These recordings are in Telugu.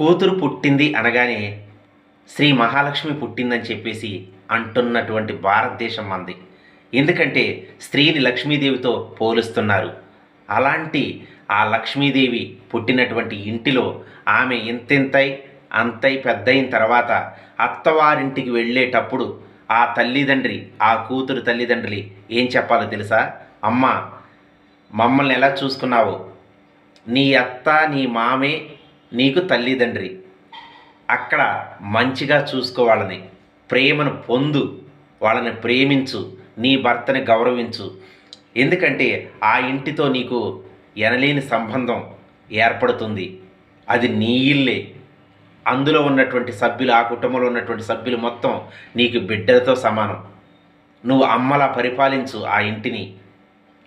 కూతురు పుట్టింది అనగానే శ్రీ మహాలక్ష్మి పుట్టిందని చెప్పేసి అంటున్నటువంటి భారతదేశం మంది. ఎందుకంటే స్త్రీని లక్ష్మీదేవితో పోలుస్తున్నారు. అలాంటి ఆ లక్ష్మీదేవి పుట్టినటువంటి ఇంటిలో ఆమె ఇంతెంతై అంతై పెద్దయిన తర్వాత అత్తవారింటికి వెళ్ళేటప్పుడు ఆ తల్లిదండ్రి ఆ కూతురు తల్లిదండ్రులు ఏం చెప్పాలో తెలుసా? అమ్మ మమ్మల్ని ఎలా చూసుకున్నావో? నీ అత్త నీ మామే నీకు తల్లిదండ్రి. అక్కడ మంచిగా చూసుకోవాలని ప్రేమను పొందు. వాళ్ళని ప్రేమించు. నీ భర్తని గౌరవించు. ఎందుకంటే ఆ ఇంటితో నీకు ఎనలేని సంబంధం ఏర్పడుతుంది. అది నీ ఇల్లే. అందులో ఉన్నటువంటి సభ్యులు ఆ కుటుంబంలో ఉన్నటువంటి సభ్యులు మొత్తం నీకు బిడ్డలతో సమానం. నువ్వు అమ్మలా పరిపాలించు ఆ ఇంటిని.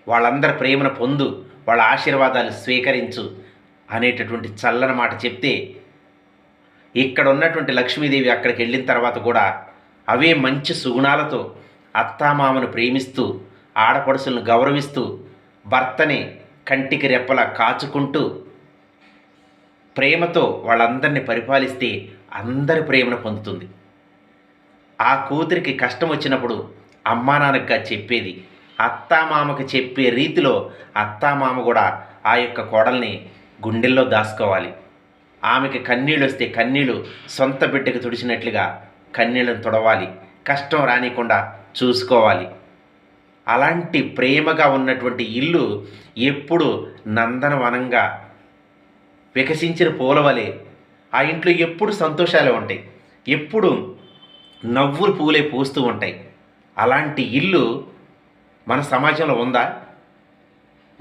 వాళ్ళందరి ప్రేమను పొందు. వాళ్ళ ఆశీర్వాదాలు స్వీకరించు. అనేటటువంటి చల్లని మాట చెప్తే ఇక్కడ ఉన్నటువంటి లక్ష్మీదేవి అక్కడికి వెళ్ళిన తర్వాత కూడా అవే మంచి సుగుణాలతో అత్తామామను ప్రేమిస్తూ ఆడపడుసులను గౌరవిస్తూ భర్తని కంటికి రెప్పలా కాచుకుంటూ ప్రేమతో వాళ్ళందరినీ పరిపాలిస్తే అందరి ప్రేమను పొందుతుంది. ఆ కూతురికి కష్టం వచ్చినప్పుడు అమ్మా నాన్నగా చెప్పేది అత్తామామకి చెప్పే రీతిలో అత్తామామ కూడా ఆ యొక్క కోడల్ని గుండెల్లో దాచుకోవాలి. ఆమెకి కన్నీళ్ళు వస్తే కన్నీళ్ళు సొంత బిడ్డకు తుడిచినట్లుగా కన్నీళ్ళను తుడవాలి. కష్టం రానికుండా చూసుకోవాలి. అలాంటి ప్రేమగా ఉన్నటువంటి ఇల్లు ఎప్పుడు నందనవనంగా వికసించిన పూలవలే ఆ ఇంట్లో ఎప్పుడు సంతోషాలే ఉంటాయి. ఎప్పుడు నవ్వులు పూలే పూస్తూ ఉంటాయి. అలాంటి ఇల్లు మన సమాజంలో ఉందా?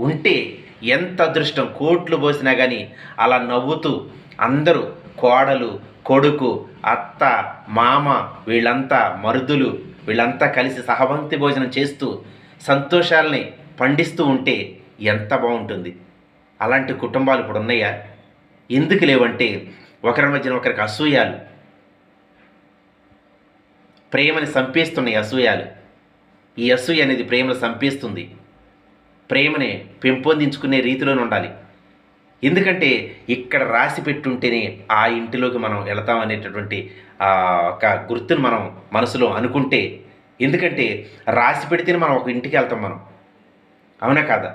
ఉంటే ఎంత అదృష్టం? కోట్లు పోసినా కానీ అలా నవ్వుతూ అందరూ కోడలు కొడుకు అత్త మామ వీళ్ళంతా మరుదులు వీళ్ళంతా కలిసి సహభంక్తి భోజనం చేస్తూ సంతోషాలని పండిస్తూ ఉంటే ఎంత బాగుంటుంది? అలాంటి కుటుంబాలు ఇప్పుడు ఉన్నాయా? ఎందుకు లేవంటే ఒకరి మధ్యన ఒకరికి అసూయాలు. ప్రేమని సంపేస్తున్నాయి అసూయాలు. ఈ అసూయ అనేది ప్రేమను సంపేస్తుంది. ప్రేమని పెంపొందించుకునే రీతిలోనే ఉండాలి. ఎందుకంటే ఇక్కడ రాసి పెట్టుంటేనే ఆ ఇంటిలోకి మనం వెళతాం అనేటటువంటి ఆ, ఒక గుర్తును మనం మనసులో అనుకుంటే ఎందుకంటే రాసి పెడితేనే మనం ఒక ఇంటికి వెళ్తాం మనం. అవునా కాదా?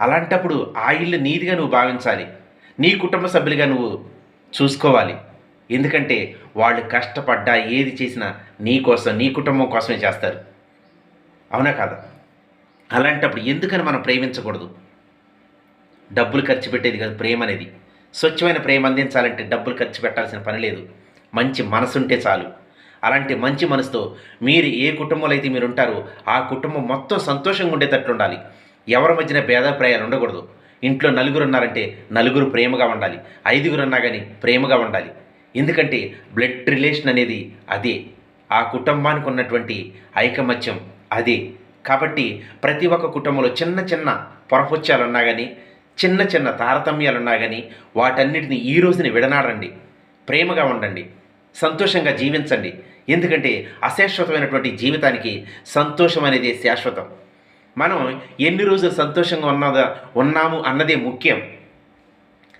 అలాంటప్పుడు ఆ ఇల్లు నీదిగా నువ్వు భావించాలి. నీ కుటుంబ సభ్యులుగా నువ్వు చూసుకోవాలి. ఎందుకంటే వాళ్ళు కష్టపడ్డా ఏది చేసినా నీ కోసం నీ కుటుంబం కోసమే చేస్తారు. అవునా కాదా? అలాంటప్పుడు ఎందుకని మనం ప్రేమించకూడదు? డబ్బులు ఖర్చు పెట్టేది కాదు ప్రేమ అనేది. స్వచ్ఛమైన ప్రేమ అందించాలంటే డబ్బులు ఖర్చు పెట్టాల్సిన పని లేదు. మంచి మనసుంటే చాలు. అలాంటి మంచి మనసుతో మీరు ఏ కుటుంబంలో అయితే మీరు ఉంటారో ఆ కుటుంబం మొత్తం సంతోషంగా ఉండేటట్లు ఉండాలి. ఎవరి మధ్యన భేదాభిప్రాయాలు ఉండకూడదు. ఇంట్లో నలుగురు ఉన్నారంటే నలుగురు ప్రేమగా ఉండాలి. ఐదుగురు ఉన్నా కానీ ప్రేమగా ఉండాలి. ఎందుకంటే బ్లడ్ రిలేషన్ అనేది అదే. ఆ కుటుంబానికి ఉన్నటువంటి ఐకమత్యం అదే. కాబట్టి ప్రతి ఒక్క కుటుంబంలో చిన్న చిన్న పొరపుచ్చాలు ఉన్నా కానీ చిన్న చిన్న తారతమ్యాలు ఉన్నా కానీ వాటన్నిటిని ఈ రోజుని విడనాడండి. ప్రేమగా ఉండండి. సంతోషంగా జీవించండి. ఎందుకంటే అశాశ్వతమైనటువంటి జీవితానికి సంతోషం అనేది శాశ్వతం. మనం ఎన్ని రోజులు సంతోషంగా ఉన్నదా ఉన్నాము అన్నదే ముఖ్యం.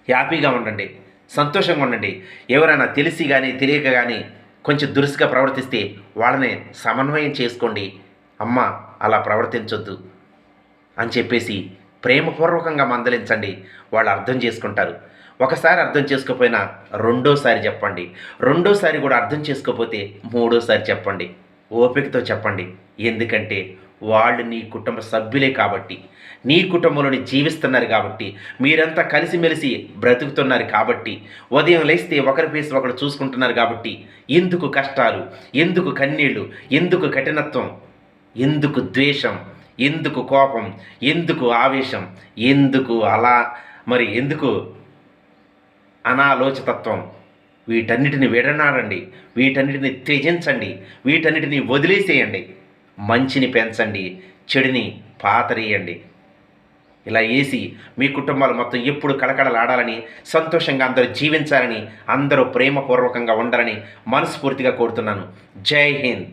హ్యాపీగా ఉండండి. సంతోషంగా ఉండండి. ఎవరైనా తెలిసి కానీ తెలియక కానీ కొంచెం దురుసుగా ప్రవర్తిస్తే వాళ్ళని సమన్వయం చేసుకోండి. అమ్మ అలా ప్రవర్తించొద్దు అని చెప్పేసి ప్రేమపూర్వకంగా మందలించండి. వాళ్ళు అర్థం చేసుకుంటారు. ఒకసారి అర్థం చేసుకోపోయినా రెండోసారి చెప్పండి. రెండోసారి కూడా అర్థం చేసుకోపోతే మూడోసారి చెప్పండి. ఓపికతో చెప్పండి. ఎందుకంటే వాళ్ళు నీ కుటుంబ సభ్యులే కాబట్టి నీ కుటుంబంలోని జీవిస్తున్నారు కాబట్టి మీరంతా కలిసిమెలిసి బ్రతుకుతున్నారు కాబట్టి ఉదయం లేస్తే ఒకరి పేసి ఒకరు చూసుకుంటున్నారు కాబట్టి ఎందుకు కష్టాలు ఎందుకు కన్నీళ్ళు ఎందుకు కఠినత్వం ఎందుకు ద్వేషం? ఎందుకు కోపం? ఎందుకు ఆవేశం? ఎందుకు అలా? మరి ఎందుకు అనాలోచితత్వం? వీటన్నిటిని విడనాడండి. వీటన్నిటిని త్యజించండి. వీటన్నిటిని వదిలేసేయండి. మంచిని పెంచండి. చెడుని పాతరేయండి. ఇలా వేసి మీ కుటుంబాలు మొత్తం ఎప్పుడు కళకళలాడాలని సంతోషంగా అందరూ జీవించాలని అందరూ ప్రేమపూర్వకంగా ఉండాలని మనస్ఫూర్తిగా కోరుతున్నాను. జై హింద్.